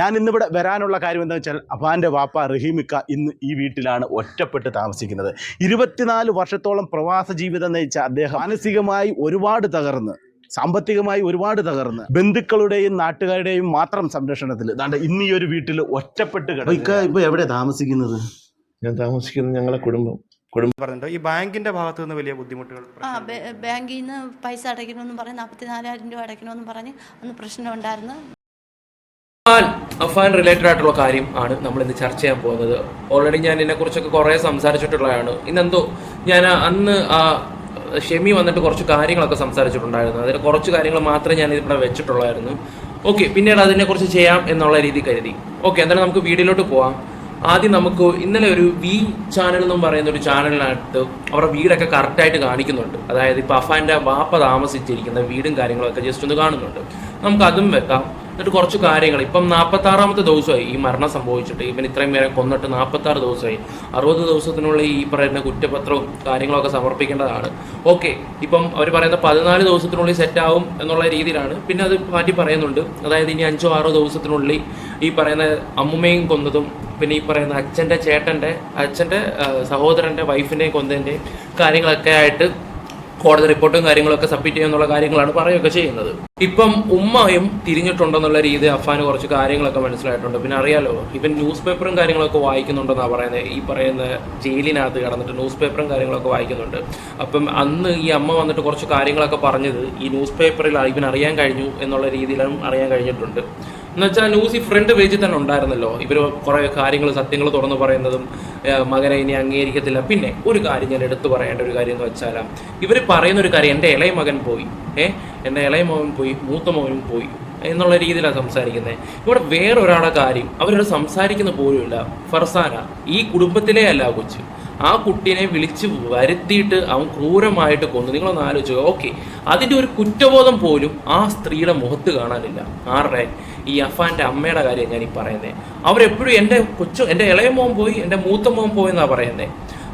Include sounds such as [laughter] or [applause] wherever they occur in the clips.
ഞാൻ ഇന്നിവിടെ വരാനുള്ള കാര്യം എന്താ വെച്ചാൽ അഫാന്റെ വാപ്പ റഹീമിക്ക ഇന്ന് ഈ വീട്ടിലാണ് ഒറ്റപ്പെട്ട് താമസിക്കുന്നത്. ഇരുപത്തിനാല് വർഷത്തോളം പ്രവാസ ജീവിതം നയിച്ച അദ്ദേഹം മാനസികമായി ഒരുപാട് തകർന്ന് സാമ്പത്തികമായി ഒരുപാട് തകർന്ന് ബന്ധുക്കളുടെയും നാട്ടുകാരുടെയും മാത്രം സംരക്ഷണത്തിൽ ദാണ്ട ഇന്ന് ഈ ഒരു വീട്ടിൽ ഒറ്റപ്പെട്ട് കിടക്കുക ഇപ്പൊ എവിടെ താമസിക്കുന്നത്? ഞാൻ താമസിക്കുന്നത് ഞങ്ങളെ കുടുംബം കുടുംബം. പറഞ്ഞിട്ടോ ഈ ബാങ്കിന്റെ ഭാഗത്ത് നിന്ന് വലിയ ബുദ്ധിമുട്ടുകൾ ആ ബാങ്കിൽ നിന്ന് പൈസ അടയ്ക്കണമെന്ന് പറഞ്ഞ് നാൽപ്പത്തിനാലായിരം രൂപ അടയ്ക്കണമെന്ന് പറഞ്ഞ് അന്ന് പ്രശ്നം ഉണ്ടായിരുന്നു അഫാൻ അഫാൻ റിലേറ്റഡ് ആയിട്ടുള്ള കാര്യം ആണ് നമ്മൾ ഇന്ന് ചർച്ച ചെയ്യാൻ പോകുന്നത്. ഓൾറെഡി ഞാൻ ഇതിനെ കുറിച്ചൊക്കെ കുറേ സംസാരിച്ചിട്ടുള്ളതാണ്. ഇന്നെന്തോ ഞാൻ അന്ന് ആ ഷെമി വന്നിട്ട് കുറച്ച് കാര്യങ്ങളൊക്കെ സംസാരിച്ചിട്ടുണ്ടായിരുന്നു. അതിൽ കുറച്ച് കാര്യങ്ങൾ മാത്രമേ ഞാൻ ഇവിടെ വെച്ചിട്ടുള്ളായിരുന്നു. ഓക്കെ പിന്നീട് അതിനെക്കുറിച്ച് ചെയ്യാം എന്നുള്ള രീതി കരുതി. ഓക്കെ എന്തായാലും നമുക്ക് വീഡിയോയിലോട്ട് പോവാം. ആദ്യം നമുക്ക് ഇന്നലെ ഒരു വി ചാനൽ എന്നും പറയുന്ന ഒരു ചാനലിനകത്ത് അവരുടെ വീടൊക്കെ കറക്റ്റായിട്ട് കാണിക്കുന്നുണ്ട്. അതായത് ഇപ്പോൾ അഫാന്റെ വാപ്പ താമസിച്ചിരിക്കുന്ന വീടും കാര്യങ്ങളൊക്കെ ജസ്റ്റ് ഒന്ന് കാണുന്നുണ്ട്. നമുക്ക് അതും വെക്കാം. എന്നിട്ട് കുറച്ച് കാര്യങ്ങൾ. ഇപ്പം നാൽപ്പത്തി ആറാമത്തെ ദിവസമായി ഈ മരണം സംഭവിച്ചിട്ട്. ഇവൻ ഇത്രയും പേരെ കൊന്നിട്ട് നാൽപ്പത്തി ആറ് ദിവസമായി. അറുപത് ദിവസത്തിനുള്ളിൽ ഈ പറയുന്ന കുറ്റപത്രവും കാര്യങ്ങളൊക്കെ സമർപ്പിക്കേണ്ടതാണ്. ഓക്കെ ഇപ്പം അവർ പറയുന്ന പതിനാല് ദിവസത്തിനുള്ളിൽ സെറ്റാവും എന്നുള്ള രീതിയിലാണ്. പിന്നെ അത് മാറ്റി പറയുന്നുണ്ട്. അതായത് ഇനി അഞ്ചോ ആറോ ദിവസത്തിനുള്ളിൽ ഈ പറയുന്ന അമ്മുമ്മയും കൊന്നതും പിന്നെ ഈ പറയുന്ന അച്ഛന്റെ ചേട്ടന്റെ അച്ഛന്റെ സഹോദരന്റെ വൈഫിനെയും കൊന്നതിന്റെയും കാര്യങ്ങളൊക്കെ ആയിട്ട് കോടതി റിപ്പോർട്ടും കാര്യങ്ങളൊക്കെ സബ്മിറ്റ് ചെയ്യുന്നുള്ള കാര്യങ്ങളാണ് പറയുകയൊക്കെ ചെയ്യുന്നത്. ഇപ്പം ഉമ്മയും തിരിഞ്ഞിട്ടുണ്ടെന്നുള്ള രീതി അഫാന് കുറച്ച് കാര്യങ്ങളൊക്കെ മനസ്സിലായിട്ടുണ്ട്. പിന്നെ അറിയാലോ ഇവൻ ന്യൂസ് പേപ്പറും കാര്യങ്ങളൊക്കെ വായിക്കുന്നുണ്ടെന്നാണ് പറയുന്നത്. ഈ പറയുന്ന ജയിലിനകത്ത് കടന്നിട്ട് ന്യൂസ് പേപ്പറും കാര്യങ്ങളൊക്കെ വായിക്കുന്നുണ്ട്. അപ്പം അന്ന് ഈ അമ്മ വന്നിട്ട് കുറച്ച് കാര്യങ്ങളൊക്കെ പറഞ്ഞത് ഈ ന്യൂസ് പേപ്പറിൽ ഇവൻ അറിയാൻ കഴിഞ്ഞു എന്നുള്ള രീതിയിലും അറിയാൻ കഴിഞ്ഞിട്ടുണ്ട്. എന്നുവെച്ചാൽ ന്യൂസ് ഈ ഫ്രണ്ട് പേജിൽ തന്നെ ഉണ്ടായിരുന്നല്ലോ. ഇവർ കുറേ കാര്യങ്ങൾ സത്യങ്ങൾ തുറന്നു പറയുന്നതും മകനെ ഇനി അംഗീകരിക്കത്തില്ല. പിന്നെ ഒരു കാര്യം ഞാൻ എടുത്തു പറയേണ്ട ഒരു കാര്യം എന്ന് വെച്ചാൽ ഇവർ പറയുന്ന ഒരു കാര്യം എന്റെ ഇളയ മകൻ പോയി. ഏ? എന്റെ ഇളയ മകൻ പോയി മൂത്ത മകനും പോയി. എന്നുള്ള രീതിയിലാണ് സംസാരിക്കുന്നത് ഇവിടെ വേറൊരാളെ കാര്യം അവരോട് സംസാരിക്കുന്ന പോലുമില്ല. ഫർസാന ഈ കുടുംബത്തിലേ അല്ല കൊച്ചു. ആ കുട്ടീനെ വിളിച്ച് വരുത്തിയിട്ട് അവൻ ക്രൂരമായിട്ട് കൊന്നു. നിങ്ങളൊന്ന് ആലോചിച്ചു. ഓക്കെ അതിന്റെ ഒരു കുറ്റബോധം പോലും ആ സ്ത്രീയുടെ മുഖത്ത് കാണാനില്ല. ആരുടെ? ഈ അഫാന്റെ അമ്മയുടെ കാര്യം ഞാൻ ഈ പറയുന്നത് അവരെപ്പോഴും എന്റെ കൊച്ചു എന്റെ ഇളയ മോൻ പോയി എന്റെ മൂത്ത മോൻ പോയി എന്നാണ് പറയുന്നത്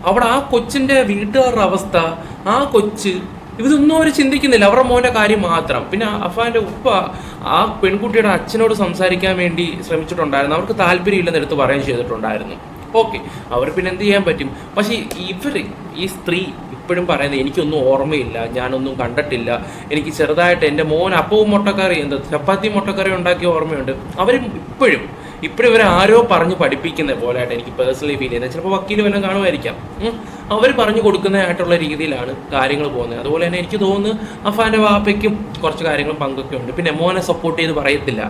അവിടെ ആ കൊച്ചിന്റെ വീട്ടുകാരുടെ അവസ്ഥ ആ കൊച്ച് ഇതൊന്നും അവർ ചിന്തിക്കുന്നില്ല. അവരുടെ മോന്റെ കാര്യം മാത്രം. പിന്നെ അഫാന്റെ ഉപ്പ ആ പെൺകുട്ടിയുടെ അച്ഛനോട് സംസാരിക്കാൻ വേണ്ടി ശ്രമിച്ചിട്ടുണ്ടായിരുന്നു. അവർക്ക് താല്പര്യമില്ലെന്ന് എടുത്ത് പറയുകയും ചെയ്തിട്ടുണ്ടായിരുന്നു. ഓക്കെ. അവർ പിന്നെ എന്ത് ചെയ്യാൻ പറ്റും? പക്ഷേ ഇവർ ഈ സ്ത്രീ ഇപ്പോഴും പറയുന്നത് എനിക്കൊന്നും ഓർമ്മയില്ല ഞാനൊന്നും കണ്ടിട്ടില്ല. എനിക്ക് ചെറുതായിട്ട് എന്റെ മോൻ അപ്പവും മുട്ടക്കറി എന്താ ചപ്പാത്തി മുട്ടക്കറി ഉണ്ടാക്കിയ ഓർമ്മയുണ്ട്. അവർ ഇപ്പോഴും ഇപ്പോഴും ഇവരെ ആരോ പറഞ്ഞ് പഠിപ്പിക്കുന്ന പോലെയായിട്ട് എനിക്ക് പേഴ്സണലി ഫീൽ ചെയ്യുന്നത്. ചിലപ്പോൾ വക്കീൽ വല്ലതും കാണുമായിരിക്കാം. അവർ പറഞ്ഞു കൊടുക്കുന്നതായിട്ടുള്ള രീതിയിലാണ് കാര്യങ്ങൾ പോകുന്നത്. അതുപോലെ തന്നെ എനിക്ക് തോന്നുന്നു അഫാന്റെ വാപ്പയ്ക്കും കുറച്ച് കാര്യങ്ങൾ പങ്കൊക്കെ ഉണ്ട്. പിന്നെ മോനെ സപ്പോർട്ട് ചെയ്ത് പറയത്തില്ല.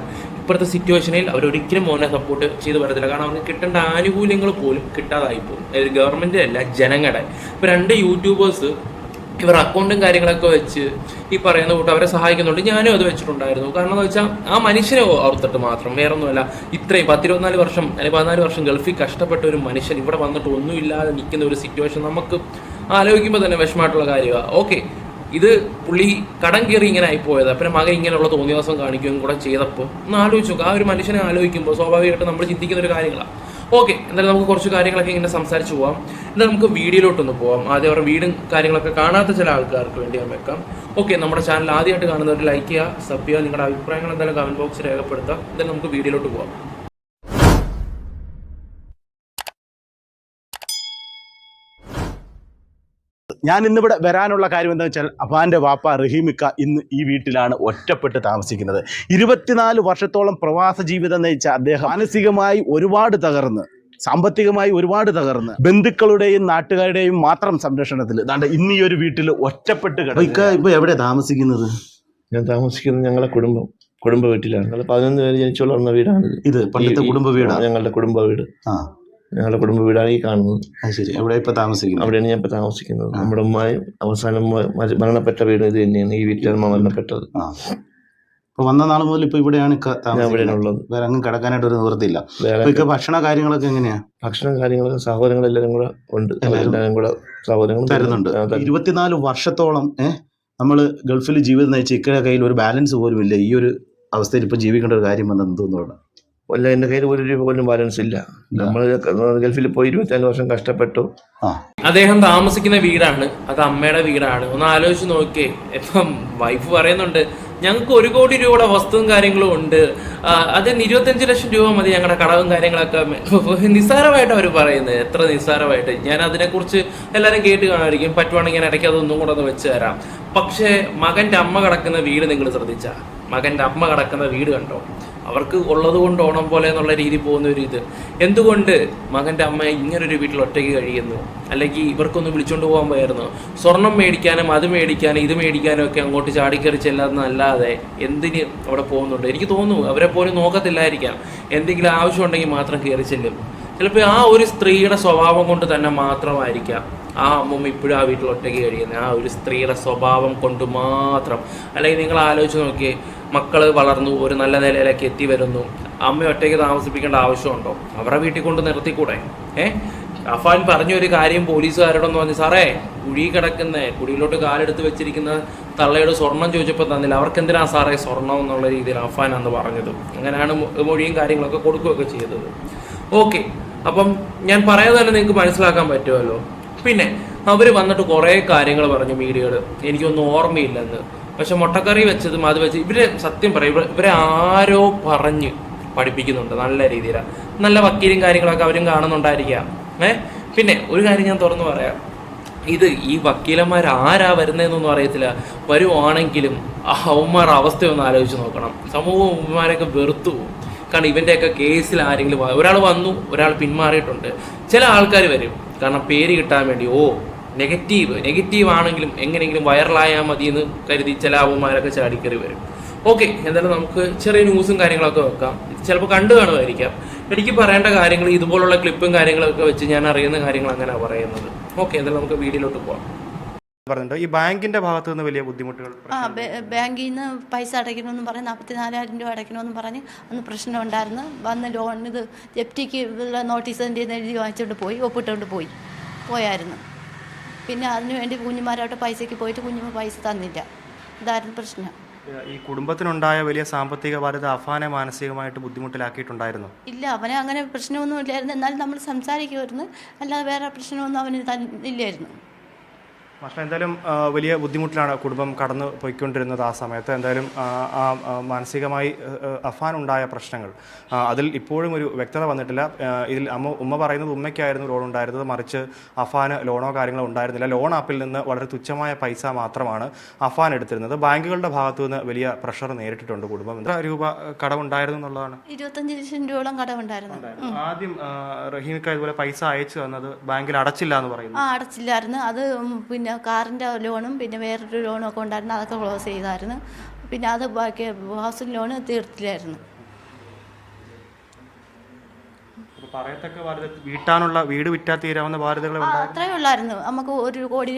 ഇപ്പോഴത്തെ സിറ്റുവേഷനിൽ അവരൊരിക്കലും മോനെ സപ്പോർട്ട് ചെയ്ത് പറയത്തില്ല കാരണം അവർക്ക് കിട്ടേണ്ട ആനുകൂല്യങ്ങൾ പോലും കിട്ടാതായി പോകും. അതായത് ഗവൺമെന്റ് അല്ല ജനങ്ങളുടെ ഇപ്പോൾ രണ്ട് യൂട്യൂബേഴ്സ് ഇവർ അക്കൗണ്ടും കാര്യങ്ങളൊക്കെ വെച്ച് ഈ പറയുന്ന കൂട്ട് അവരെ സഹായിക്കുന്നുണ്ട്. ഞാനും അത് വെച്ചിട്ടുണ്ടായിരുന്നു. കാരണം എന്ന് വെച്ചാൽ ആ മനുഷ്യനെ ഓർത്തിട്ട് മാത്രം. വേറൊന്നുമല്ല ഇത്രയും പത്തിരുപത്തിനാല് വർഷം അല്ലെങ്കിൽ പതിനാല് വർഷം ഗൾഫിൽ കഷ്ടപ്പെട്ട ഒരു മനുഷ്യൻ ഇവിടെ വന്നിട്ട് ഒന്നുമില്ലാതെ നിൽക്കുന്ന ഒരു സിറ്റുവേഷൻ നമുക്ക് ആലോചിക്കുമ്പോൾ തന്നെ വിഷമമായിട്ടുള്ള കാര്യമാണ് ഓക്കെ ഇത് പുള്ളി കടം കയറി ഇങ്ങനെ ആയിപ്പോയത്. പിന്നെ മകൻ ഇങ്ങനെയുള്ള തോന്നിയാസം കാണിക്കുകയും കൂടെ ചെയ്തപ്പോൾ ഒന്ന് ആലോചിച്ചു ആ ഒരു മനുഷ്യനെ ആലോചിക്കുമ്പോൾ സ്വാഭാവികമായിട്ട് നമ്മൾ ചിന്തിക്കുന്ന ഒരു കാര്യങ്ങളാണ്. ഓക്കെ എന്തായാലും നമുക്ക് കുറച്ച് കാര്യങ്ങളൊക്കെ ഇങ്ങനെ സംസാരിച്ചു പോവാം. എന്നാൽ നമുക്ക് വീഡിയോയിലോട്ടൊന്ന് പോവാം. ആദ്യം അവരുടെ വീടും കാര്യങ്ങളൊക്കെ കാണാത്ത ചില ആൾക്കാർക്ക് വേണ്ടി ഞാൻ വെക്കാം. ഓക്കെ നമ്മുടെ ചാനൽ ആദ്യമായിട്ട് കാണുന്നവർ ലൈക്ക് ചെയ്യുക സബ് ചെയ്യുക. നിങ്ങളുടെ അഭിപ്രായങ്ങൾ എന്തായാലും കമന്റ് ബോക്സിൽ രേഖപ്പെടുത്താം എന്തായാലും നമുക്ക് വീഡിയോയിലോട്ട് പോവാം. ഞാൻ ഇന്നിവിടെ വരാനുള്ള കാര്യം എന്താ വെച്ചാൽ അഫാന്റെ വാപ്പ റഹീമിക്ക ഇന്ന് ഈ വീട്ടിലാണ് ഒറ്റപ്പെട്ട് താമസിക്കുന്നത്. ഇരുപത്തിനാല് വർഷത്തോളം പ്രവാസ ജീവിതം നയിച്ച അദ്ദേഹം മാനസികമായി ഒരുപാട് തകർന്ന് സാമ്പത്തികമായി ഒരുപാട് തകർന്ന് ബന്ധുക്കളുടെയും നാട്ടുകാരുടെയും മാത്രം സംരക്ഷണത്തിൽ ദാണ്ട ഇന്ന് ഈ ഒരു വീട്ടിൽ ഒറ്റപ്പെട്ട് കിടക്കുക ഇപ്പൊ എവിടെ താമസിക്കുന്നത്? ഞാൻ താമസിക്കുന്നത് ഞങ്ങളെ കുടുംബം കുടുംബ വീട്ടിലാണ്. ഞങ്ങൾ പതിനൊന്ന് പേര് ജനിച്ചു വളർന്ന വീടാണ് ഇത്. പണ്ടത്തെ കുടുംബ വീടാണ് ഞങ്ങളുടെ കുടുംബ വീട്. ആ. ഞങ്ങളുടെ കുടുംബ വീടാണ് ഈ കാണുന്നത്. ശരി. എവിടെ ഇപ്പൊ താമസിക്കുന്നത്? അവിടെയാണ് ഞാൻ ഇപ്പൊ താമസിക്കുന്നത്. നമ്മുടെ ഉമ്മയും അവസാനം മരണപ്പെട്ട വീട് ഇത് തന്നെയാണ്. ഈ വീട്ടിലാണ് അമ്മ മരണപ്പെട്ടത്. അപ്പോൾ ഇപ്പൊ വന്ന നാൾ മുതൽ ഇപ്പൊ ഇവിടെയാണ് ഇവിടെയാണുള്ളത് വേറെ അങ്ങ് കിടക്കാനായിട്ട് ഒരു നിവൃത്തിയില്ല. ഭക്ഷണ കാര്യങ്ങളൊക്കെ എങ്ങനെയാ? ഭക്ഷണ കാര്യങ്ങളൊക്കെ സഹോദരങ്ങളെല്ലാവരും കൂടെ ഉണ്ട്. എല്ലാവരും കൂടെ സഹോദരങ്ങൾ തരുന്നുണ്ട്. ഇരുപത്തിനാല് വർഷത്തോളം ഏഹ് നമ്മൾ ഗൾഫിൽ ജീവിതം നയിച്ച ഇക്കയുടെ കയ്യിൽ ഒരു ബാലൻസ് പോലും ഇല്ല. ഈ ഒരു അവസ്ഥയിൽ ഇപ്പൊ ജീവിക്കേണ്ട ഒരു കാര്യം വന്നത് എന്തുകൊണ്ടാണ്? അല്ല എന്റെ കയ്യിൽ ഒരു രൂപ പോലും ബാലൻസ് ഇല്ല. നമ്മൾ ഗൾഫിൽ പോയി ഇരുപത്തിനാല് വർഷം കഷ്ടപ്പെട്ടു. അദ്ദേഹം താമസിക്കുന്ന വീടാണ്. അത് അമ്മയുടെ വീടാണ്. ഒന്ന് ആലോചിച്ച് നോക്കിയേ. ഇപ്പം വൈഫ് പറയുന്നുണ്ട് ഞങ്ങൾക്ക് ഒരു കോടി രൂപയുടെ വസ്തുവും കാര്യങ്ങളും ഉണ്ട്. അത് അതിന് ഇരുപത്തഞ്ച് ലക്ഷം രൂപ മതി ഞങ്ങളുടെ കടവും കാര്യങ്ങളൊക്കെ. [laughs] നിസ്സാരമായിട്ട് അവർ പറയുന്നത്. എത്ര നിസ്സാരമായിട്ട്. ഞാൻ അതിനെക്കുറിച്ച് എല്ലാവരും കേട്ട് കാണുമായിരിക്കും. പറ്റുവാണെങ്കിൽ ഞാൻ ഇടയ്ക്ക് അതൊന്നും കൂടെ ഒന്ന് വെച്ച് തരാം. പക്ഷേ മകന്റെ അമ്മ കിടക്കുന്ന വീട് നിങ്ങൾ ശ്രദ്ധിച്ചാ. മകന്റെ അമ്മ കിടക്കുന്ന വീട് കണ്ടോ? അവർക്ക് ഉള്ളത് കൊണ്ട് ഓണം പോലെ എന്നുള്ള രീതി പോകുന്ന ഒരു ഇത്. എന്തുകൊണ്ട് മകന്റെ അമ്മ ഇങ്ങനൊരു വീട്ടിൽ ഒറ്റയ്ക്ക് കഴിയുന്നു? അല്ലെങ്കിൽ ഇവർക്കൊന്ന് വിളിച്ചുകൊണ്ട് പോകാൻ പോയായിരുന്നു? സ്വർണം മേടിക്കാനും അത് മേടിക്കാനും ഇത് മേടിക്കാനും ഒക്കെ അങ്ങോട്ട് ചാടിക്കറി ചെല്ലാന്നല്ലാതെ എന്തിന് അവിടെ പോകുന്നുണ്ട്? എനിക്ക് തോന്നുന്നു അവരെ പോലും നോക്കത്തില്ലായിരിക്കാം. എന്തെങ്കിലും ആവശ്യം ഉണ്ടെങ്കിൽ മാത്രം കയറി ചെല്ലും. ചിലപ്പോൾ ആ ഒരു സ്ത്രീയുടെ സ്വഭാവം കൊണ്ട് തന്നെ മാത്രമായിരിക്കാം ആ അമ്മ ഇപ്പോഴും ആ വീട്ടിൽ ഒറ്റയ്ക്ക് കഴിയുന്നത്. ആ ഒരു സ്ത്രീയുടെ സ്വഭാവം കൊണ്ട് മാത്രം. അല്ലെങ്കിൽ നിങ്ങൾ ആലോചിച്ച് നോക്കിയേ മക്കൾ വളർന്നു ഒരു നല്ല നിലയിലേക്ക് എത്തി വരുന്നു. അമ്മ ഒറ്റയ്ക്ക് താമസിപ്പിക്കേണ്ട ആവശ്യമുണ്ടോ? അവരുടെ വീട്ടിൽ കൊണ്ട് നിർത്തിക്കൂടെ? ഏ? അഫാൻ പറഞ്ഞ ഒരു കാര്യം പോലീസുകാരോടൊന്ന് പറഞ്ഞു സാറേ കുഴി കിടക്കുന്ന. കുഴിയിലോട്ട് കാലെടുത്ത് വെച്ചിരിക്കുന്ന തള്ളയുടെ സ്വർണം ചോദിച്ചപ്പോൾ തന്നില്ല. അവർക്ക് എന്തിനാ സാറേ സ്വർണം എന്നുള്ള രീതിയിൽ അഫാൻ അന്ന് പറഞ്ഞത്? അങ്ങനെയാണ് മൊഴിയും കാര്യങ്ങളൊക്കെ കൊടുക്കുകയൊക്കെ ചെയ്തത്. ഓക്കെ. അപ്പം ഞാൻ പറയാതെ തന്നെ നിങ്ങൾക്ക് മനസ്സിലാക്കാൻ പറ്റുമല്ലോ. പിന്നെ അവർ വന്നിട്ട് കുറേ കാര്യങ്ങൾ പറഞ്ഞു മീഡിയകൾ എനിക്കൊന്നും ഓർമ്മയില്ലെന്ന്. പക്ഷെ മുട്ടക്കറി വെച്ചതും അത് വെച്ച് ഇവർ സത്യം പറയും ഇവരെ- ആരോ പറഞ്ഞ് പഠിപ്പിക്കുന്നുണ്ട് നല്ല രീതിയിലാണ് നല്ല വക്കീലും കാര്യങ്ങളൊക്കെ അവരും കാണുന്നുണ്ടായിരിക്കാം. ഏ? പിന്നെ ഒരു കാര്യം ഞാൻ തുറന്നു പറയാം. ഇത് ഈ വക്കീലന്മാർ ആരാ വരുന്നതെന്നൊന്നും അറിയത്തില്ല. വരുവാണെങ്കിലും ആ അവന്മാരുടെ അവസ്ഥയൊന്ന് ആലോചിച്ച് നോക്കണം. സമൂഹം ഉമ്മമാരെയൊക്കെ വെറുത്തു പോകും കാരണം ഇവന്റെയൊക്കെ കേസിൽ ആരെങ്കിലും ഒരാൾ വന്നു ഒരാൾ പിന്മാറിയിട്ടുണ്ട്. ചില ആൾക്കാർ വരും. കാരണം പേര് കിട്ടാൻ വേണ്ടി ഓ നെഗറ്റീവ് നെഗറ്റീവ് ആണെങ്കിലും എങ്ങനെയെങ്കിലും വൈറലായാൽ മതി എന്ന് കരുതി ചില അവന്മാരൊക്കെ ചാടിക്കറി വരും. ഓക്കെ എന്തായാലും നമുക്ക് ചെറിയ ന്യൂസും കാര്യങ്ങളൊക്കെ വെക്കാം. ചിലപ്പോൾ കണ്ടു കാണുമായിരിക്കാം. എനിക്ക് പറയേണ്ട കാര്യങ്ങൾ ഇതുപോലുള്ള ക്ലിപ്പും കാര്യങ്ങളൊക്കെ വെച്ച് ഞാൻ അറിയുന്ന കാര്യങ്ങൾ അങ്ങനെയാണ് പറയുന്നത്. ഓക്കെ എന്തായാലും നമുക്ക് വീഡിയോയിലോട്ട് പോകാം ഈ ബാങ്കിന്റെ ഭാഗത്തു നിന്ന് വലിയ ബുദ്ധിമുട്ടുകൾ ആ ബാങ്കിൽ നിന്ന് പൈസ അടയ്ക്കണമെന്ന് പറഞ്ഞ് നാൽപ്പത്തിനാലായിരം രൂപ അടയ്ക്കണമെന്ന് പറഞ്ഞ് അന്ന് പ്രശ്നം ഉണ്ടായിരുന്നു. വന്ന് ലോൺ ഇത് ജപ്റ്റിക്ക് ഉള്ള നോട്ടീസ് എഴുതി വാങ്ങിച്ചുകൊണ്ട് പോയി ഒപ്പിട്ടുകൊണ്ട് പോയി. പോയായിരുന്നു. പിന്നെ അതിന് വേണ്ടി കുഞ്ഞുമാരോട്ട് പൈസയ്ക്ക് പോയിട്ട് കുഞ്ഞുമ്മ പൈസ തന്നില്ല. ഇതായിരുന്നു പ്രശ്നം. ഈ കുടുംബത്തിനുണ്ടായ വലിയ സാമ്പത്തിക ബാധ്യത അഫാനെ മാനസികമായിട്ട് ബുദ്ധിമുട്ടിലാക്കിയിട്ടുണ്ടായിരുന്നു? ഇല്ല അവനെ അങ്ങനെ പ്രശ്നമൊന്നും ഇല്ലായിരുന്നു. എന്നാലും നമ്മൾ സംസാരിക്കുമായിരുന്നു. അല്ലാതെ വേറെ പ്രശ്നമൊന്നും അവന് ഇല്ലായിരുന്നു. പക്ഷേ എന്തായാലും വലിയ ബുദ്ധിമുട്ടിലാണ് കുടുംബം കടന്നു പോയിക്കൊണ്ടിരുന്നത് ആ സമയത്ത്. എന്തായാലും ആ, മാനസികമായി അഫാൻ ഉണ്ടായ പ്രശ്നങ്ങൾ. അതിൽ ഇപ്പോഴും ഒരു വ്യക്തത വന്നിട്ടില്ല. ഇതിൽ അമ്മ ഉമ്മ പറയുന്നത് ഉമ്മയ്ക്കായിരുന്നു ലോൺ ഉണ്ടായിരുന്നത്. മറിച്ച് അഫാന് ലോണോ കാര്യങ്ങളോ ഉണ്ടായിരുന്നില്ല. ലോൺ ആപ്പിൽ നിന്ന് വളരെ തുച്ഛമായ പൈസ മാത്രമാണ് അഫാൻ എടുത്തിരുന്നത്. ബാങ്കുകളുടെ ഭാഗത്തു നിന്ന് വലിയ പ്രഷർ നേരിട്ടിട്ടുണ്ട് കുടുംബം. എത്ര രൂപ കടമുണ്ടായിരുന്നു എന്നുള്ളതാണ്? ഇരുപത്തഞ്ച് ലക്ഷം രൂപയോളം കടമുണ്ടായിരുന്നു ആദ്യം റഹീമിക്ക ഇതുപോലെ പൈസ അയച്ചു തന്നത് ബാങ്കിൽ അടച്ചില്ല എന്ന് പറയുന്നു. അടച്ചില്ലായിരുന്നു. അത് ഉം, പിന്നെ കാറിന്റെ ലോണും പിന്നെ വേറൊരു ലോണും ഒക്കെ ഉണ്ടായിരുന്നു. അതൊക്കെ ക്ലോസ് ചെയ്തായിരുന്നു. പിന്നെ അത് ബാക്കി ഹൗസിംഗ് ലോണ് തീർത്തില്ലായിരുന്നു. വീട്ടാനുള്ള വീട് വിറ്റാ തീരാവുന്ന ബാധ്യതകൾ ആ അത്രയേ ഉള്ളായിരുന്നു. നമുക്ക് ഒരു കോടി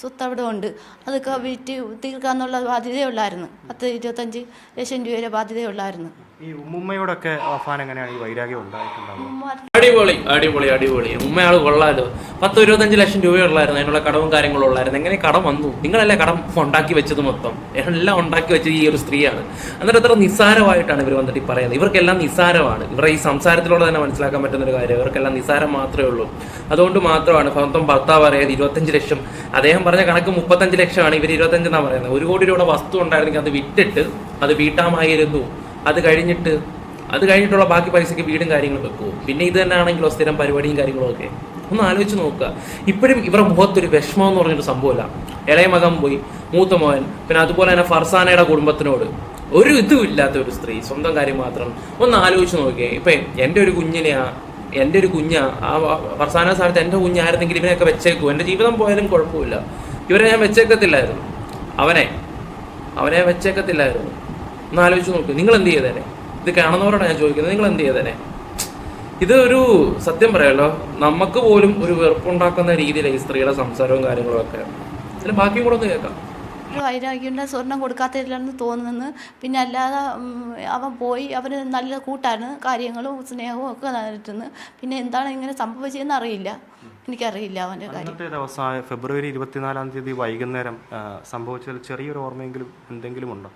സ്വത്ത് അവിടെ ഉണ്ട് അതൊക്കെ വിറ്റ് തീർക്കാന്നുള്ള ബാധ്യതയുള്ളായിരുന്നു പത്ത് ഇരുപത്തഞ്ച് ലക്ഷം രൂപയുടെ ബാധ്യതയേ ഉള്ളായിരുന്നു. ഈ ഉമ്മുമ്മയോടൊക്കെ അഫാൻ എങ്ങനെയാണ് ഈ വൈരാഗ്യം ഉണ്ടായിട്ടുണ്ടാവുക? അടിപൊളി അടിപൊളി അടിപൊളി. ഉമ്മയാൾ കൊള്ളാലോ. പത്ത് ഇരുപത്തഞ്ച് ലക്ഷം രൂപയുള്ളായിരുന്നു അതിനുള്ള കടവും കാര്യങ്ങളും ഉള്ളായിരുന്നു. എങ്ങനെ കടം വന്നു? നിങ്ങളല്ലേ കടം ഉണ്ടാക്കി വെച്ചത് മൊത്തം. എല്ലാം ഉണ്ടാക്കി വെച്ചത് ഈ ഒരു സ്ത്രീയാണ്. എന്നിട്ട് എത്ര നിസ്സാരമായിട്ടാണ് ഇവർ വന്നിട്ട് ഈ പറയുന്നത്. ഇവർക്കെല്ലാം നിസ്സാരമാണ്. ഇവരുടെ ഈ സംസാരത്തിലൂടെ തന്നെ മനസ്സിലാക്കാൻ പറ്റുന്ന ഒരു കാര്യം. ഇവർക്കെല്ലാം നിസ്സാരം മാത്രമേ ഉള്ളൂ. അതുകൊണ്ട് മാത്രമാണ് സ്വന്തം ഭർത്താവ് പറയുന്നത് ഇരുപത്തഞ്ച് ലക്ഷം അദ്ദേഹം പറഞ്ഞ കണക്ക് മുപ്പത്തഞ്ച് ലക്ഷമാണ് ഇവർ ഇരുപത്തഞ്ച് എന്നാണ് പറയുന്നത്. ഒരു കോടി രൂപയുടെ വസ്തു ഉണ്ടായിരുന്നെങ്കിൽ അത് വിറ്റിട്ട് അത് വീട്ടാമായിരുന്നു. അത് കഴിഞ്ഞിട്ട് അത് കഴിഞ്ഞിട്ടുള്ള ബാക്കി പൈസയ്ക്ക് വീടും കാര്യങ്ങളും വെക്കുമോ പിന്നെ ഇത് തന്നെ ആണെങ്കിലോ സ്ഥിരം പരിപാടിയും കാര്യങ്ങളും ഒക്കെ? ഒന്ന് ആലോചിച്ച് നോക്കുക. ഇപ്പോഴും ഇവരുടെ മുഖത്തൊരു വിഷമം എന്ന് പറഞ്ഞൊരു സംഭവമില്ല. ഇളയ മകൻ പോയി മൂത്ത മകൻ പിന്നെ അതുപോലെ തന്നെ ഫർസാനയുടെ കുടുംബത്തിനോട്. ഒരു ഇതും ഇല്ലാത്ത ഒരു സ്ത്രീ സ്വന്തം കാര്യം മാത്രം. ഒന്ന് ആലോചിച്ച് നോക്കിയേ. ഇപ്പൊ എന്റെ ഒരു കുഞ്ഞിനെയാ എന്റെ ഒരു കുഞ്ഞാ ആ ഫർസാന സ്ഥാനത്ത് എന്റെ കുഞ്ഞായിരുന്നെങ്കിൽ ഇവനെയൊക്കെ വെച്ചേക്കും എന്റെ ജീവിതം പോയാലും കുഴപ്പമില്ല. ഇവരെ ഞാൻ വെച്ചേക്കത്തില്ലായിരുന്നു. അവനെ അവനെ വെച്ചേക്കത്തില്ലായിരുന്നു. ഒന്ന് ആലോചിച്ച് നോക്ക്. നിങ്ങൾ എന്ത് ചെയ്തേനെ? ഇത് കാണുന്നവരോടാണ് ഞാൻ ചോദിക്കുന്നത്. നിങ്ങൾ എന്ത് ചെയ്തേനെ? ഇത് ഒരു സത്യം പറയാലോ നമുക്ക് പോലും ഒരു വെറുപ്പുണ്ടാക്കുന്ന രീതിയിലാണ് ഈ സ്ത്രീയുടെ സംസാരവും കാര്യങ്ങളും ഒക്കെ. അതിൽ ബാക്കിയും കൂടെ ഒന്ന് കേൾക്കാം. ഒരു വൈരാഗ്യമുണ്ട് സ്വർണം കൊടുക്കാത്തില്ലെന്ന് തോന്നുന്നു പിന്നെ അല്ലാതെ അവൻ പോയി അവന് നല്ല കൂട്ടാണ് കാര്യങ്ങളും സ്നേഹവും ഒക്കെ നടത്തുന്നു പിന്നെ എന്താണ് ഇങ്ങനെ സംഭവിച്ചതെന്ന് അറിയില്ല. എനിക്കറിയില്ല അവന്റെ കാര്യം. ദിവസം ഫെബ്രുവരി ഇരുപത്തിനാലാം തീയതി വൈകുന്നേരം സംഭവിച്ച സംഭവിച്ചതിൽ ചെറിയൊരു ഓർമ്മയെങ്കിലും എന്തെങ്കിലും ഉണ്ടോ?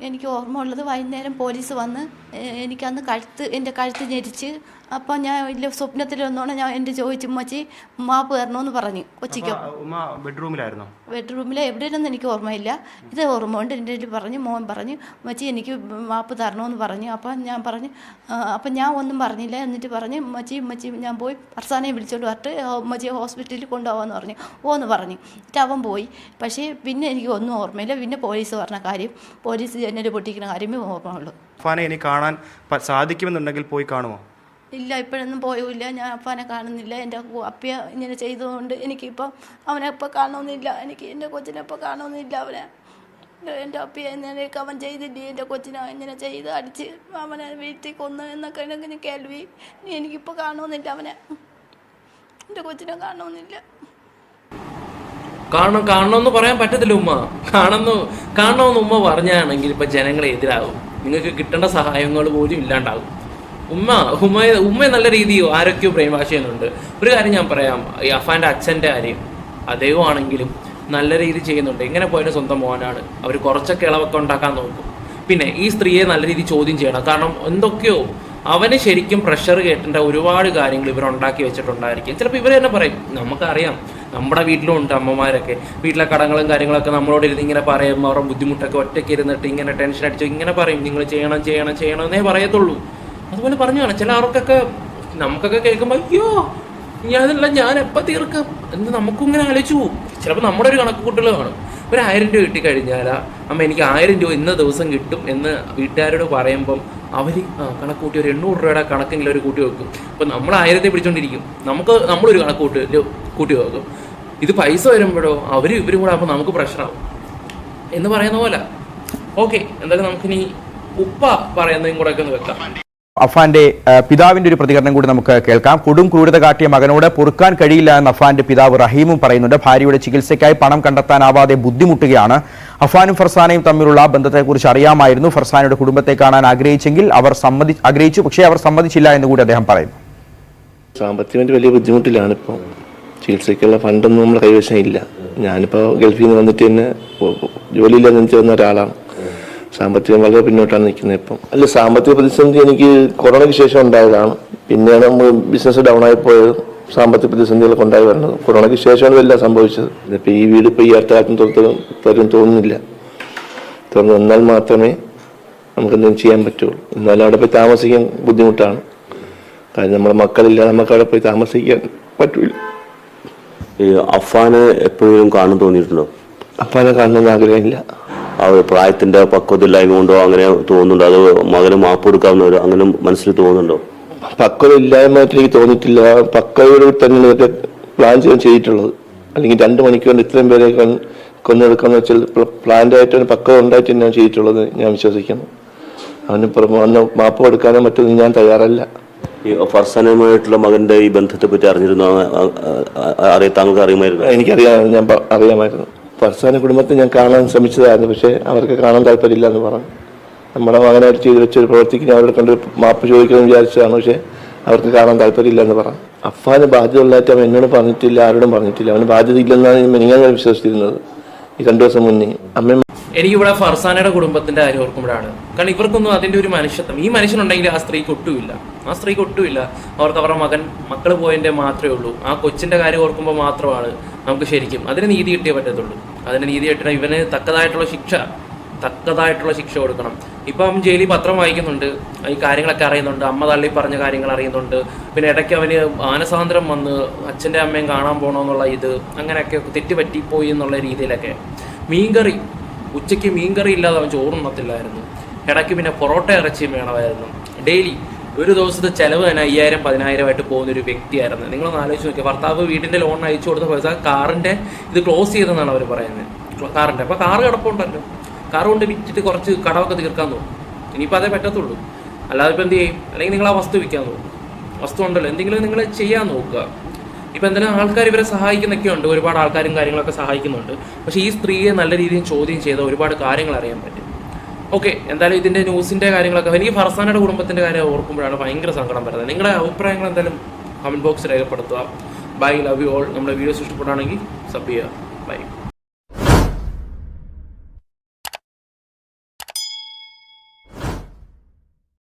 എനിക്ക് ഓർമ്മ ഉള്ളത് വൈകുന്നേരം പോലീസ് വന്ന് എനിക്കന്ന് കഴുത്ത് എന്റെ കഴുത്ത് ഞെരിച്ച് അപ്പം ഞാൻ വലിയ സ്വപ്നത്തിൽ വന്നോണ്ട് ഞാൻ എന്റെ ചോദിച്ചു ഉമ്മച്ചി മാപ്പ് തരണമെന്ന് പറഞ്ഞു കൊച്ചിക്ക് ബെഡ്റൂമിലായിരുന്നു? ബെഡ്റൂമിൽ എവിടെയാണെന്ന് എനിക്ക് ഓർമ്മയില്ല. ഇത് ഓർമ്മ കൊണ്ട് എന്റെ പറഞ്ഞു മോൻ പറഞ്ഞു മച്ചി എനിക്ക് മാപ്പ് തരണമെന്ന് പറഞ്ഞു. അപ്പം ഞാൻ പറഞ്ഞു "ആ, അപ്പം ഞാൻ ഒന്നും പറഞ്ഞില്ല എന്നിട്ട് പറഞ്ഞു മച്ചി ഉമ്മച്ചി ഞാൻ പോയി ഫർസാനെ വിളിച്ചോണ്ട് പറഞ്ഞിട്ട് ഉമ്മച്ചിയെ ഹോസ്പിറ്റലിൽ കൊണ്ടുപോകാമെന്ന് പറഞ്ഞു. ഓ എന്ന് പറഞ്ഞു. എന്നിട്ട് അവൻ പോയി. പക്ഷേ പിന്നെ എനിക്ക് ഒന്നും ഓർമ്മയില്ല. പിന്നെ പോലീസ് പറഞ്ഞ കാര്യം പോലീസ് എന്നെ പൊട്ടിക്കുന്ന കാര്യമേ ഓർമ്മയുള്ളൂ. ഫാനെ ഇനി കാണാൻ സാധിക്കുമെന്നുണ്ടെങ്കിൽ പോയി കാണുമോ? ഇല്ല ഇപ്പോഴൊന്നും പോയില്ല. ഞാൻ അപ്പനെ കാണുന്നില്ല. എന്റെ അപ്പിയ ഇങ്ങനെ ചെയ്തതുകൊണ്ട് എനിക്കിപ്പം അവനെ ഇപ്പോൾ കാണണമെന്നില്ല. എനിക്ക് എന്റെ കൊച്ചിനെ ഇപ്പോൾ കാണണമെന്നില്ല അവനെ. എന്റെ അപ്പിയ എന്നേക്ക് അവൻ ചെയ്തില്ലേ? എന്റെ കൊച്ചിനെ ഇങ്ങനെ ചെയ്ത് അടിച്ച് അവനെ വീട്ടിൽ കൊന്നു എന്നൊക്കെ ഇങ്ങനെ കേൾവി. എനിക്കിപ്പോൾ കാണണമെന്നില്ല അവനെ. എന്റെ കൊച്ചിനെ കാണണമെന്നില്ല. കാണണം കാണണമെന്ന് പറയാൻ പറ്റത്തില്ല ഉമ്മ. കാണുന്നു കാണണമെന്ന് ഉമ്മ പറഞ്ഞാണെങ്കിൽ ഇപ്പം ജനങ്ങളെ എതിരാകും. നിങ്ങൾക്ക് കിട്ടേണ്ട സഹായങ്ങൾ പോലും ഇല്ലാണ്ടാകും. ഉമ്മ ഉമ്മ ഉമ്മ നല്ല രീതിയിൽ ആരൊക്കെയോ ബ്രെയിൻ ചെയ്യുന്നുണ്ട് ഒരു കാര്യം ഞാൻ പറയാം ഈ അഫാന്റെ അച്ഛന്റെ കാര്യം. അദ്ദേഹം ആണെങ്കിലും നല്ല രീതി ചെയ്യുന്നുണ്ട്. എങ്ങനെ പോയാലും സ്വന്തം മോനാണ്. അവർ കുറച്ചൊക്കെ ഇളവൊക്കെ ഉണ്ടാക്കാൻ നോക്കും. പിന്നെ ഈ സ്ത്രീയെ നല്ല രീതി ചോദ്യം ചെയ്യണം. കാരണം എന്തൊക്കെയോ അവന് ശരിക്കും പ്രഷർ കേട്ടേണ്ട ഒരുപാട് കാര്യങ്ങൾ ഇവർ ഉണ്ടാക്കി വെച്ചിട്ടുണ്ടായിരിക്കും. ചിലപ്പോൾ ഇവർ തന്നെ പറയും നമുക്കറിയാം നമ്മുടെ വീട്ടിലും ഉണ്ട് അമ്മമാരൊക്കെ. വീട്ടിലെ കടങ്ങളും കാര്യങ്ങളൊക്കെ നമ്മളോട് ഇരുന്ന് ഇങ്ങനെ പറയും അവരുടെ ബുദ്ധിമുട്ടൊക്കെ ഒറ്റയ്ക്ക് ഇരുന്നിട്ട് ഇങ്ങനെ ടെൻഷൻ അടിച്ച് ഇങ്ങനെ പറയും. നിങ്ങൾ ചെയ്യണം ചെയ്യണം ചെയ്യണം എന്നേ പറയത്തുള്ളൂ. അതുപോലെ പറഞ്ഞു കാണാം ചില ആർക്കൊക്കെ നമുക്കൊക്കെ കേൾക്കുമ്പോൾ അയ്യോ ഞാനല്ല ഞാൻ എപ്പോൾ തീർക്കാം? എന്ന് നമുക്കും ഇങ്ങനെ ആലോചിച്ചു പോകും ചിലപ്പോൾ നമ്മുടെ ഒരു കണക്ക് കൂട്ടൽ കാണും. ഒരു ആയിരം രൂപ കിട്ടിക്കഴിഞ്ഞാൽ അമ്മ എനിക്ക് ആയിരം രൂപ ഇന്ന ദിവസം കിട്ടും എന്ന് വീട്ടുകാരോട് പറയുമ്പം അവർ കണക്ക് കൂട്ടി ഒരു എണ്ണൂറ് രൂപയുടെ കണക്കെങ്കിലും ഒരു കൂട്ടി വെക്കും. അപ്പം നമ്മൾ ആയിരത്തെ പിടിച്ചോണ്ടിരിക്കും. നമുക്ക് നമ്മളൊരു കണക്ക് കൂട്ടി കൂട്ടി വെക്കും. ഇത് പൈസ വരുമ്പോഴോ അവർ ഇവരും കൂടെ ആകുമ്പോൾ നമുക്ക് പ്രശ്നമാവും എന്ന് പറയുന്ന പോലെ. ഓക്കെ എന്തായാലും നമുക്കിനി ഉപ്പ പറയുന്നതും കൂടെ ഒക്കെ ഒന്ന് വെക്കാം. അഫാന്റെ പിതാവിന്റെ ഒരു പ്രതികരണം കൂടി നമുക്ക് കേൾക്കാം. കൊടും ക്രൂരത കാട്ടിയ മകനോട് പൊറുക്കാൻ കഴിയില്ല എന്ന് അഫാന്റെ പിതാവ് റഹീമും പറയുന്നുണ്ട്. ഭാര്യയുടെ ചികിത്സയ്ക്കായി പണം കണ്ടെത്താനാവാതെ ബുദ്ധിമുട്ടുകയാണ്. അഫാനും ഫർസാനയും തമ്മിലുള്ള ബന്ധത്തെക്കുറിച്ച് അറിയാമായിരുന്നു. ഫർസാനയുടെ കുടുംബത്തെ കാണാൻ ആഗ്രഹിച്ചെങ്കിൽ അവർ സമ്മതി ആഗ്രഹിച്ചു. പക്ഷേ അവർ സമ്മതിച്ചില്ല എന്ന് കൂടി അദ്ദേഹം പറയുന്നു. സാമ്പത്തികമായിട്ട് വലിയ ബുദ്ധിമുട്ടിലാണ് ഇപ്പോൾ ചികിത്സയ്ക്കുള്ള ഫണ്ടൊന്നും നമ്മൾ കൈവശം ഇല്ല. ഞാനിപ്പോൾ ഗൾഫിൽ നിന്ന് വന്നിട്ട് തന്നെ ജോലിയില്ലാതെ നിന്ന് വന്ന ഒരാളാണ്. സാമ്പത്തികം വളരെ പിന്നോട്ടാണ് നിൽക്കുന്നത് ഇപ്പം. അല്ല സാമ്പത്തിക പ്രതിസന്ധി എനിക്ക് കൊറോണയ്ക്ക് ശേഷം ഉണ്ടായതാണ്. പിന്നെയാണ് നമ്മൾ ബിസിനസ് ഡൗൺ ആയി പോയത്. സാമ്പത്തിക പ്രതിസന്ധികളൊക്കെ ഉണ്ടായി വരുന്നത് കൊറോണയ്ക്ക് ശേഷമാണ് ഇതെല്ലാം സംഭവിച്ചത്. ഇപ്പം ഈ വീട് ഇപ്പോൾ ഈ അടുത്ത കാലത്തും തുറത്ത് തരും തോന്നുന്നില്ല. തുറന്ന് വന്നാൽ മാത്രമേ നമുക്ക് എന്തെങ്കിലും ചെയ്യാൻ പറ്റുള്ളൂ. എന്നാലും അവിടെ പോയി താമസിക്കാൻ ബുദ്ധിമുട്ടാണ്. കാരണം നമ്മുടെ മക്കളില്ല നമുക്ക് അവിടെ പോയി താമസിക്കാൻ പറ്റൂല. ഈ അഫാനെ എപ്പോഴും കാണാൻ തോന്നിയിട്ടുണ്ടോ? അഫാനെ കാണണമെന്ന് ആഗ്രഹമില്ല. ആ ഒരു പ്രായത്തിന്റെ പക്വതയില്ലായ്മ കൊണ്ടോ അങ്ങനെ തോന്നുന്നുണ്ടോ? അത് മകന് മാപ്പ് കൊടുക്കാവുന്ന ഒരു അങ്ങനെ മനസ്സിൽ തോന്നുന്നുണ്ടോ? പക്വത ഇല്ലായ്മ എനിക്ക് തോന്നിയിട്ടില്ല. പക്വതയോട് തന്നെയാണ് ഇതൊക്കെ പ്ലാൻ ചെയ്യാൻ ചെയ്തിട്ടുള്ളത്. അല്ലെങ്കിൽ രണ്ട് മണിക്കൂർ ഇത്രയും പേരെ കൊന്ന് കൊന്നെടുക്കാന്ന് വെച്ചാൽ പ്ലാൻഡ് ആയിട്ട് പക്വത ഉണ്ടായിട്ട് തന്നെയാണ് ചെയ്തിട്ടുള്ളത് ഞാൻ വിശ്വസിക്കുന്നു. അവന് പുറമെ മാപ്പ് കൊടുക്കാനോ മറ്റൊന്നും ഞാൻ തയ്യാറല്ല. ഈ ഫർസാനുമായിട്ടുള്ള മകന്റെ ഈ ബന്ധത്തെ പറ്റി അറിഞ്ഞിരുന്നു അറിയ. താങ്കൾക്ക് അറിയുമായിരുന്നു? എനിക്കറിയാം. ഞാൻ അറിയാമായിരുന്നു. ഫർസാന കുടുംബത്തെ ഞാൻ കാണാൻ ശ്രമിച്ചതായിരുന്നു പക്ഷേ അവർക്ക് കാണാൻ താല്പര്യമില്ല എന്ന് പറഞ്ഞു നമ്മുടെ മകനായിട്ട് ചെയ്തു വെച്ചൊരു പ്രവർത്തിക്ക് ഞാൻ കണ്ട് മാപ്പ് ചോദിക്കണമെന്ന് വിചാരിച്ചതാണ് പക്ഷേ അവർക്ക് കാണാൻ താല്പര്യമില്ല എന്ന് പറഞ്ഞു. അഫാന് ബാധ്യത ഉള്ളതായിട്ട് അവൻ എന്നോട് പറഞ്ഞിട്ടില്ല ആരോടും പറഞ്ഞിട്ടില്ല. അവന് ബാധ്യത ഇല്ലെന്നാണ് ഞാൻ വിശ്വസിച്ചിരുന്നത് ഈ രണ്ടു ദിവസം മുന്നേ. അമ്മ എനിക്കിവിടെ ഫർസാനയുടെ കുടുംബത്തിന്റെ കാര്യം ഓർക്കുമ്പോഴാണ്. കാരണം ഇവർക്കൊന്നും അതിന്റെ ഒരു മനുഷ്യത്വം ഈ മനുഷ്യനുണ്ടെങ്കിൽ ആ സ്ത്രീക്ക് ഒട്ടുമില്ല. ആ സ്ത്രീക്ക് ഒട്ടുമില്ല. അവർക്ക് അവരുടെ മകൻ മക്കൾ പോയതിന്റെ മാത്രമേ ഉള്ളൂ. ആ കൊച്ചിന്റെ കാര്യം ഓർക്കുമ്പോൾ മാത്രമാണ് നമുക്ക് ശരിക്കും അതിന് നീതി കിട്ടിയേ പറ്റത്തുള്ളൂ. അതിന് നീതി കിട്ടണ ഇവന് തക്കതായിട്ടുള്ള ശിക്ഷ തക്കതായിട്ടുള്ള ശിക്ഷ കൊടുക്കണം. ഇപ്പം ജയിലിൽ പത്രം വായിക്കുന്നുണ്ട് ഈ കാര്യങ്ങളൊക്കെ അറിയുന്നുണ്ട് അമ്മ തള്ളി പറഞ്ഞ കാര്യങ്ങൾ അറിയുന്നുണ്ട്. പിന്നെ ഇടയ്ക്ക് അവന് ആനസാന്ദ്രം വന്ന് അച്ഛന്റെ അമ്മയും കാണാൻ പോകണമെന്നുള്ള ഇത് അങ്ങനെയൊക്കെ തെറ്റുപറ്റിപ്പോയി എന്നുള്ള രീതിയിലൊക്കെ. മീൻകറി ഉച്ചയ്ക്ക് മീൻകറി ഇല്ലാതെ അവൻ ചോറുണ്ണത്തില്ലായിരുന്നു. ഇടയ്ക്ക് പിന്നെ പൊറോട്ട ഇറച്ചിയും വേണമായിരുന്നു. ഡെയിലി ഒരു ദിവസത്തെ ചിലവ് തന്നെ അയ്യായിരം പതിനായിരമായിട്ട് പോകുന്ന ഒരു വ്യക്തിയായിരുന്നു. നിങ്ങളൊന്ന് ആലോചിച്ച് നോക്കിയാൽ ഭർത്താവ് വീടിന്റെ ലോൺ അയച്ചു കൊടുത്ത പൈസ കാറിന്റെ ഇത് ക്ലോസ് ചെയ്തെന്നാണ് അവർ പറയുന്നത്. കാറിന്റെ അപ്പോൾ കാറ് കിടപ്പുണ്ടല്ലോ. കാർ കൊണ്ട് വിറ്റിട്ട് കുറച്ച് കടമൊക്കെ തീർക്കാൻ തോന്നും. ഇനിയിപ്പോൾ അതേ പറ്റത്തുള്ളൂ. അല്ലാതെ ഇപ്പം എന്ത് ചെയ്യും? അല്ലെങ്കിൽ നിങ്ങൾ ആ വസ്തു വിൽക്കാൻ തോന്നും. വസ്തു ഉണ്ടല്ലോ. എന്തെങ്കിലും നിങ്ങൾ ചെയ്യാൻ നോക്കുക. ഇപ്പം എന്തെങ്കിലും ആൾക്കാർ ഇവരെ സഹായിക്കുന്നൊക്കെ ഉണ്ട് ഒരുപാട് ആൾക്കാരും കാര്യങ്ങളൊക്കെ സഹായിക്കുന്നുണ്ട്. പക്ഷേ ഈ സ്ത്രീയെ നല്ല രീതിയിൽ ചോദ്യം ചെയ്ത ഒരുപാട് കാര്യങ്ങൾ അറിയാൻ പറ്റും. ഓക്കെ എന്തായാലും ഇതിന്റെ ന്യൂസിന്റെ കാര്യങ്ങളൊക്കെ എനിക്ക് ഫർസാനയുടെ കുടുംബത്തിന്റെ കാര്യം ഓർക്കുമ്പോഴാണ് ഭയങ്കര സങ്കടം വരുന്നത്. നിങ്ങളുടെ അഭിപ്രായങ്ങൾ എന്തായാലും കമന്റ് ബോക്സ് രേഖപ്പെടുത്തുക. ബൈ ലവ് യു ഓൾ നമ്മുടെ വീഡിയോസ് ഇഷ്ടപ്പെടുകയാണെങ്കിൽ സബ് ചെയ്യുക. ബൈ